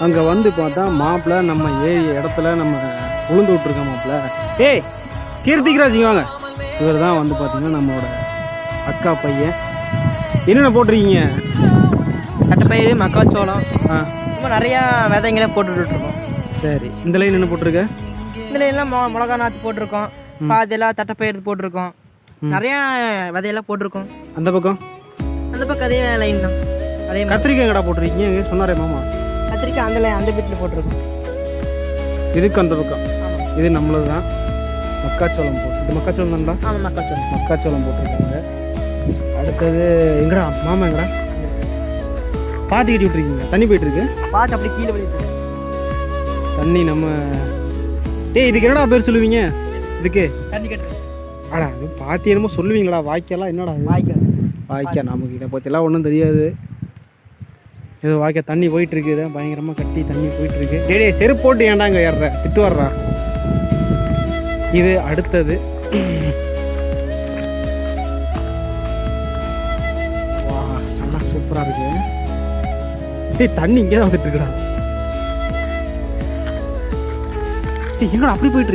அங்கே வந்து பார்த்தா மாப்பிள்ளை நம்ம ஏறி இடத்துல நம்ம உளுந்து விட்ருக்கோம் மாப்பிள்ளை ஏய் கீர்த்திக்ராஜ் இங்க வாங்க. இவர் தான் வந்து பார்த்தீங்கன்னா நம்மளோட அக்கா பையன். என்னென்ன போட்டிருக்கீங்க? தட்டைப்பயிறு மக்காச்சோளம். ஆ. ரொம்ப நிறையா விதைங்களே போட்டுட்டு இருக்கோம் சரி. இந்த லைன் என்ன போட்டிருக்க? இதில் எல்லாம் மொ மிளகா நாற்று போட்டிருக்கோம் பாதியெல்லாம் தட்டைப்பயிறு போட்டிருக்கோம். நிறையா விதையெல்லாம் போட்டிருக்கோம். அந்த பக்கம்? அந்த பக்கம் அதே லைன் தான். அதே கத்திரிக்காய் கடை போட்டிருக்கீங்க. சொன்னாரே மாமா. கத்திரிக்காய் அந்த அந்த வீட்டில் போட்டிருக்கோம். இதுக்கு அந்த பக்கம். இது நம்மளது தான். மக்காச்சோளம் போட்டு இது மக்காச்சோளம் தான்டா ஆமாம் மக்காச்சோளம். மக்காச்சோளம் போட்டிருக்காங்க. அடுத்தது எங்கடா மாமா எங்கடா? பாத்தி கட்டி விட்டுருக்கீங்க. தண்ணி போயிட்டு இருக்கு பார்த்து அப்படியே கீழே விழுது தண்ணி நம்ம டேய் இதுக்கு என்னடா பேர் சொல்லுவீங்க? இதுக்கு. தண்ணி கட்டுறது. ஆடா இது பாத்தி என்னமோ சொல்லுவீங்களா? வாய்க்கெல்லாம் என்னடா இது? வாய்க்கால். வாய்க்கா நமக்கு இதை பற்றிலாம் ஒன்றும் தெரியாது. ஏதோ வாய்க்க தண்ணி போயிட்டு இருக்கு இதை பயங்கரமாக கட்டி தண்ணி போயிட்டு இருக்கு டேய் செருப்பு போட்டு ஏன்டாங்க ஏறுற? திட்டு வர்றா. இது அடுத்தது. வா நல்லா சூப்பராக இருக்கு. டேய் தண்ணி இங்கே தான் வந்துட்டு இருக்குடா டேய் என்னடா அப்படி போயிட்டு